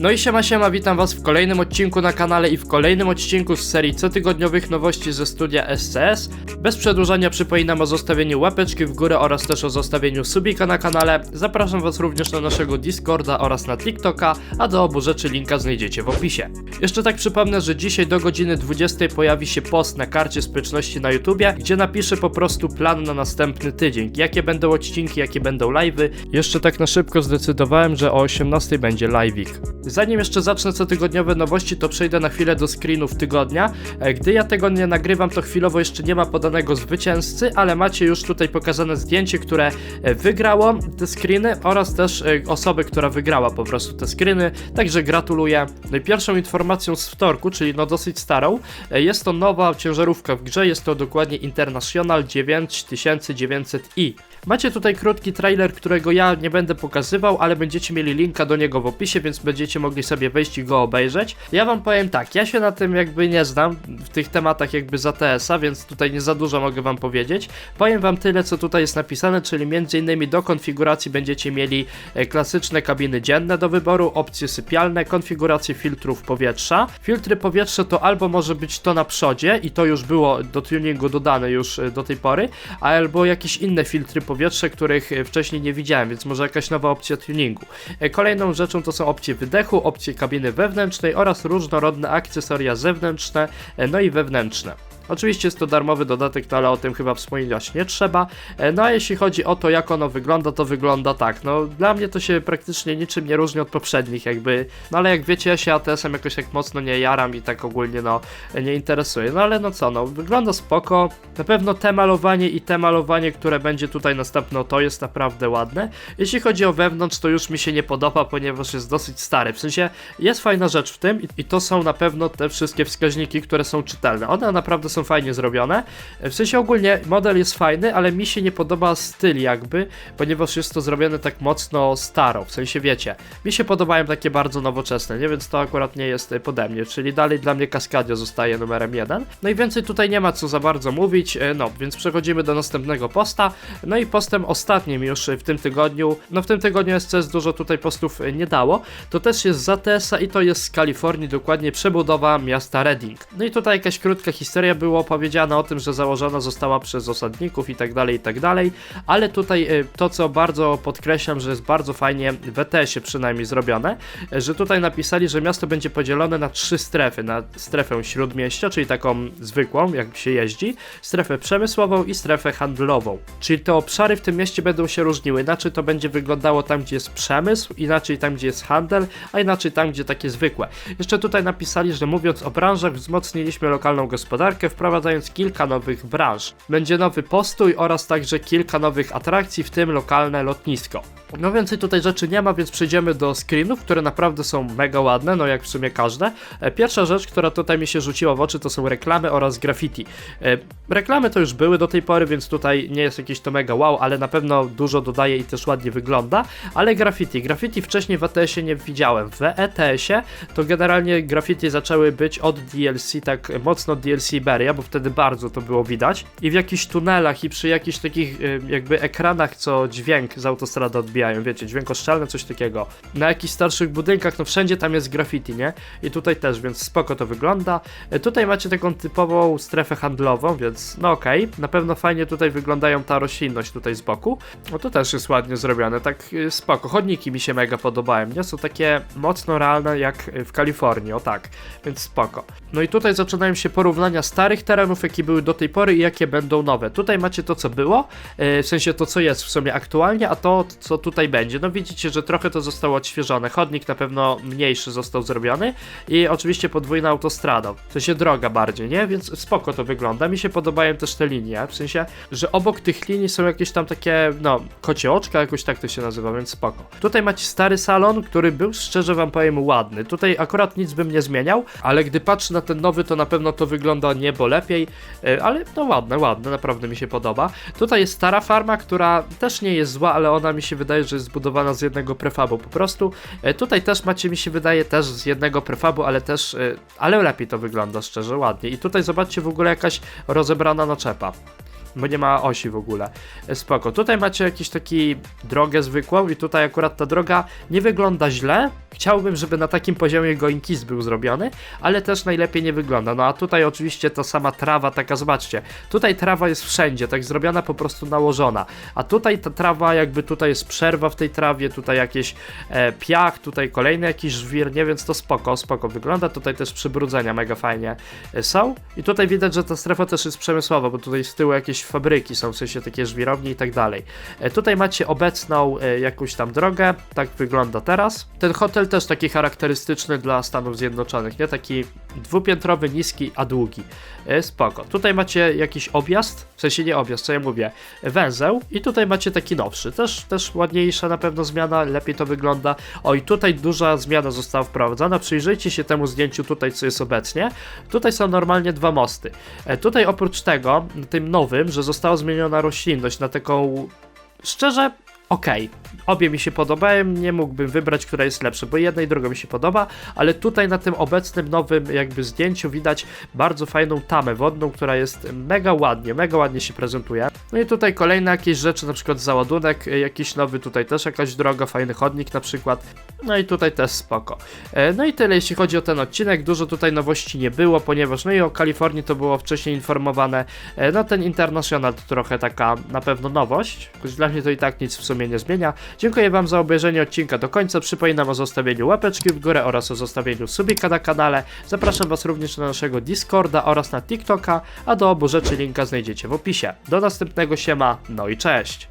No i siema siema, witam was w kolejnym odcinku na kanale i w kolejnym odcinku z serii cotygodniowych nowości ze studia SCS. Bez przedłużania przypominam o zostawieniu łapeczki w górę oraz też o zostawieniu subika na kanale. Zapraszam was również na naszego Discorda oraz na TikToka, a do obu rzeczy linka znajdziecie w opisie. Jeszcze tak przypomnę, że dzisiaj do godziny 20 pojawi się post na karcie społeczności na YouTubie, gdzie napiszę po prostu plan na następny tydzień. Jakie będą odcinki, jakie będą live'y. Jeszcze tak na szybko zdecydowałem, że o 18 będzie live'ik. Zanim jeszcze zacznę cotygodniowe nowości, to przejdę na chwilę do screenów tygodnia. E, Gdy ja tego nie nagrywam, to chwilowo jeszcze nie ma podanego zwycięzcy, ale macie już tutaj pokazane zdjęcie, które e, wygrało te screeny oraz też e, osoby, która wygrała po prostu te screeny, także gratuluję. No pierwszą informacją z wtorku, czyli no dosyć starą, jest to nowa ciężarówka w grze, jest to dokładnie International 9900i. Macie tutaj krótki trailer, którego ja nie będę pokazywał, ale będziecie mieli linka do niego w opisie, więc będziecie mogli sobie wejść i go obejrzeć. Ja wam powiem tak, ja się na tym jakby nie znam, w tych tematach jakby z ATS-a, więc tutaj nie za dużo mogę wam powiedzieć. Powiem wam tyle, co tutaj jest napisane, czyli innymi do konfiguracji będziecie mieli e, klasyczne kabiny dzienne do wyboru, opcje sypialne, konfigurację filtrów powietrza. Filtry powietrza to albo może być to na przodzie i to już było do tuningu dodane już e, do tej pory, albo jakieś inne filtry powietrza, których e, wcześniej nie widziałem, więc może jakaś nowa opcja tuningu. Kolejną rzeczą to są opcje wydechu, opcje kabiny wewnętrznej oraz różnorodne akcesoria zewnętrzne, e, no i wewnętrzne. Oczywiście jest to darmowy dodatek, no ale o tym chyba wspominać nie trzeba. E, No a jeśli chodzi o to, jak ono wygląda, to wygląda tak. No dla mnie to się praktycznie niczym nie różni od poprzednich, jakby. No ale jak wiecie, ja się ATS-em jakoś tak mocno nie jaram i tak ogólnie no nie interesuje. No ale no co, no wygląda spoko. Na pewno te malowanie i te malowanie, które będzie tutaj następne, to jest naprawdę ładne. Jeśli chodzi o wewnątrz, to już mi się nie podoba, ponieważ jest dosyć stary. W sensie jest fajna rzecz w tym i to są na pewno te wszystkie wskaźniki, które są czytelne. One naprawdę są fajnie zrobione. W sensie ogólnie model jest fajny, ale mi się nie podoba styl jakby, ponieważ jest to zrobione tak mocno staro, w sensie wiecie. Mi się podobają takie bardzo nowoczesne, nie? Więc to akurat nie jest y, pode mnie, czyli dalej dla mnie Cascadio zostaje numerem jeden. No i więcej tutaj nie ma co za bardzo mówić, y, no więc przechodzimy do następnego posta. No i postem ostatnim już w tym tygodniu, no w tym tygodniu SCS dużo tutaj postów y, nie dało, to też jest z ATS-a i to jest z Kalifornii, dokładnie przebudowa miasta Reading. No i tutaj jakaś krótka historia było powiedziane o tym, że założona została przez osadników i tak dalej, i tak dalej, ale tutaj y, to, co bardzo podkreślam, że jest bardzo fajnie w ETS-ie przynajmniej zrobione, y, że tutaj napisali, że miasto będzie podzielone na trzy strefy, na strefę śródmieścia, czyli taką zwykłą, jak się jeździ, strefę przemysłową i strefę handlową. Czyli te obszary w tym mieście będą się różniły, inaczej to będzie wyglądało tam, gdzie jest przemysł, inaczej tam, gdzie jest handel, a inaczej tam, gdzie takie zwykłe. Jeszcze tutaj napisali, że mówiąc o branżach, wzmocniliśmy lokalną gospodarkę, wprowadzając kilka nowych branż. Będzie nowy postój oraz także kilka nowych atrakcji, w tym lokalne lotnisko. No więcej tutaj rzeczy nie ma, więc przejdziemy do screenów, które naprawdę są mega ładne, no jak w sumie każde. E, Pierwsza rzecz, która tutaj mi się rzuciła w oczy, to są reklamy oraz graffiti. E, Reklamy to już były do tej pory, więc tutaj nie jest jakieś to mega wow, ale na pewno dużo dodaje i też ładnie wygląda. Ale graffiti, graffiti wcześniej w ETS-ie nie widziałem. W ETS-ie to generalnie graffiti zaczęły być od DLC, tak mocno DLC Beria, bo wtedy bardzo to było widać. I w jakichś tunelach i przy jakichś takich y, jakby ekranach, co dźwięk z autostrady odbijają, wiecie, dźwięk oszczelny, coś takiego. Na jakichś starszych budynkach, no wszędzie tam jest graffiti, nie? I tutaj też, więc spoko to wygląda. E, Tutaj macie taką typową strefę handlową, więc no okej. Na pewno fajnie tutaj wyglądają ta roślinność tutaj z boku. No to też jest ładnie zrobione, tak y, spoko. Chodniki mi się mega podobają, nie? Są takie mocno realne jak y, w Kalifornii, o tak. Więc spoko. No i tutaj zaczynają się porównania starych terenów, jakie były do tej pory i jakie będą nowe. Tutaj macie to, co było, e, w sensie to, co jest w sumie aktualnie, a to, co tutaj będzie. No widzicie, że trochę to zostało odświeżone. Chodnik na pewno mniejszy został zrobiony i oczywiście podwójna autostrada. W sensie droga bardziej, nie? Więc spoko to wygląda. Mi się podobają też te linie, w sensie, że obok tych linii są jakieś tam takie, no, kocie oczka, jakoś tak to się nazywa, więc spoko. Tutaj macie stary salon, który był, szczerze wam powiem, ładny. Tutaj akurat nic bym nie zmieniał, ale gdy patrzę na ten nowy, to na pewno to wygląda niebo lepiej, e, ale no ładne, ładne, naprawdę mi się podoba. Tutaj jest stara farma, która też nie jest zła, ale ona mi się wydaje, że jest zbudowana z jednego prefabu po prostu. E, Tutaj też macie, mi się wydaje, też z jednego prefabu, ale też, e, ale lepiej to wygląda, szczerze, ładnie. I tutaj zobaczcie w ogóle jakaś rozebrana naczepa. Bo nie ma osi w ogóle. E, Spoko. Tutaj macie jakiś taki drogę zwykłą i tutaj akurat ta droga nie wygląda źle. Chciałbym, żeby na takim poziomie Goinkis był zrobiony, ale też najlepiej nie wygląda. No a tutaj oczywiście ta sama trawa, taka zobaczcie. Tutaj trawa jest wszędzie, tak zrobiona, po prostu nałożona. A tutaj ta trawa, jakby tutaj jest przerwa w tej trawie, tutaj jakieś e, piach, tutaj kolejny jakiś żwir, nie, więc to spoko, spoko wygląda. Tutaj też przybrudzenia mega fajnie e, są. I tutaj widać, że ta strefa też jest przemysłowa, bo tutaj z tyłu jakieś fabryki są, w sensie takie żwirownie i tak dalej. E, tutaj macie obecną e, jakąś tam drogę, tak wygląda teraz. Ten hotel też taki charakterystyczny dla Stanów Zjednoczonych, nie? Taki dwupiętrowy, niski, a długi. E, spoko. Tutaj macie jakiś objazd, w sensie nie objazd, co ja mówię, węzeł i tutaj macie taki nowszy, też, też ładniejsza na pewno zmiana, lepiej to wygląda. O i tutaj duża zmiana została wprowadzona, przyjrzyjcie się temu zdjęciu tutaj, co jest obecnie. Tutaj są normalnie dwa mosty. Tutaj oprócz tego, tym nowym, że została zmieniona roślinność na taką, szczerze, okej. Obie mi się podobają, nie mógłbym wybrać, która jest lepsza, bo jedna i druga mi się podoba, ale tutaj na tym obecnym nowym jakby zdjęciu widać bardzo fajną tamę wodną, która jest mega ładnie, mega ładnie się prezentuje. No i tutaj kolejne jakieś rzeczy, na przykład załadunek, e, jakiś nowy tutaj też jakaś droga, fajny chodnik na przykład. No i tutaj też spoko. E, No i tyle jeśli chodzi o ten odcinek, dużo tutaj nowości nie było, ponieważ no i o Kalifornii to było wcześniej informowane, E, no ten International to trochę taka na pewno nowość, choć dla mnie to i tak nic w sumie nie zmienia. Dziękuję Wam za obejrzenie odcinka do końca, przypominam o zostawieniu łapeczki w górę oraz o zostawieniu subika na kanale. Zapraszam Was również na naszego Discorda oraz na TikToka, a do obu rzeczy linka znajdziecie w opisie. Do następnego siema, no i cześć!